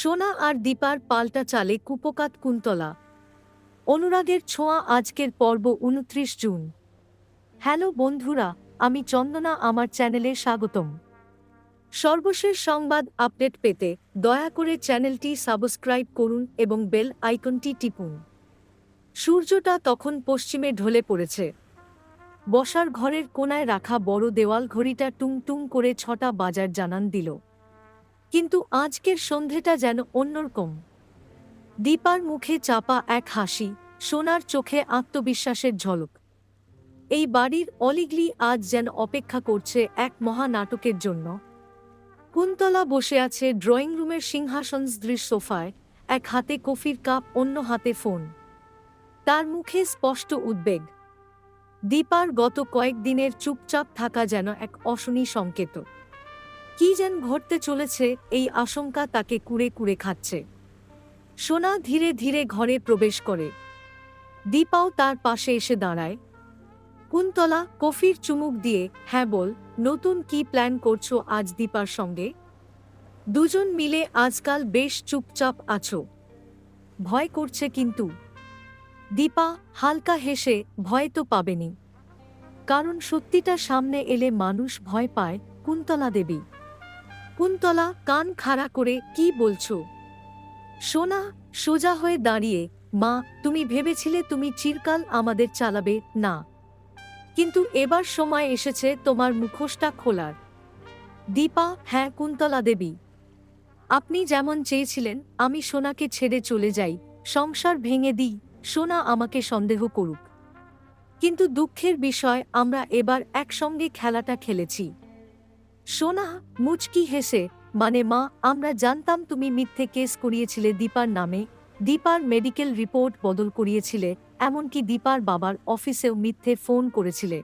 সোনা আর দীপার পাল্টা চালে কুপকাত কুন্তলা। অনুরাগের ছোঁয়া আজকের পর্ব উনত্রিশ জুন। হ্যালো বন্ধুরা, আমি চন্দনা, আমার চ্যানেলে স্বাগতম। সর্বশেষ সংবাদ আপডেট পেতে দয়া করে চ্যানেলটি সাবস্ক্রাইব করুন এবং বেল আইকনটি টিপুন। সূর্যটা তখন পশ্চিমে ঢলে পড়েছে। বসার ঘরের কোনায় রাখা বড় দেওয়াল ঘড়িটা টুং টুং করে ছটা বাজার জানান দিল। কিন্তু আজকের সন্ধেটা যেন অন্যরকম। দীপার মুখে চাপা এক হাসি, সোনার চোখে আত্মবিশ্বাসের ঝলক। এই বাড়ির অলিগলি আজ যেন অপেক্ষা করছে এক মহানাটকের জন্য। কুন্তলা বসে আছে ড্রয়িং রুমের সিংহাসন দৃশ্য সোফায়, এক হাতে কফির কাপ, অন্য হাতে ফোন। তার মুখে স্পষ্ট উদ্বেগ। দীপার গত কয়েকদিনের চুপচাপ থাকা যেন এক অশনি সংকেত। কি যেন ঘটতে চলেছে, এই আশঙ্কা তাকে কুড়ে কুড়ে খাচ্ছে। সোনা ধীরে ধীরে ঘরে প্রবেশ করে। দীপাও তার পাশে এসে দাঁড়ায়। কুন্তলা, কফির চুমুক দিয়ে হ্যাঁ বল, নতুন কি প্ল্যান করছ আজ দীপার সঙ্গে? দুজন মিলে আজকাল বেশ চুপচাপ আছো। ভয় করছে কিন্তু। দীপা হালকা হেসে, ভয় তো পাবেনি। কারণ সত্যিটা সামনে এলে মানুষ ভয় পায় কুন্তলা দেবী। কুন্তলা কান খাড়া করে কি বলছো? সোনা, সোজা হয়ে দাঁড়িয়ে, মা, তুমি ভেবেছিলে তুমি চিরকাল আমাদের চালাবে, না। কিন্তু এবার সময় এসেছে তোমার মুখোশটা খোলার। দীপা হ্যাঁ কুন্তলা দেবী। আপনি যেমন চেয়েছিলেন, আমি সোনাকে ছেড়ে চলে যাই, সংসার ভেঙে দিই, সোনা আমাকে সন্দেহ করুক। কিন্তু দুঃখের বিষয়, আমরা এবার একসঙ্গে খেলাটা খেলেছি। সোনা মুচকি হেসে? মানে মা, আমরা জানতাম তুমি মিথ্যে কেস করিয়েছিলে দীপার নামে। দীপার মেডিকেল রিপোর্ট বদল করিয়েছিলে, এমনকি দীপার বাবার অফিসেও মিথ্যে ফোন করেছিলে।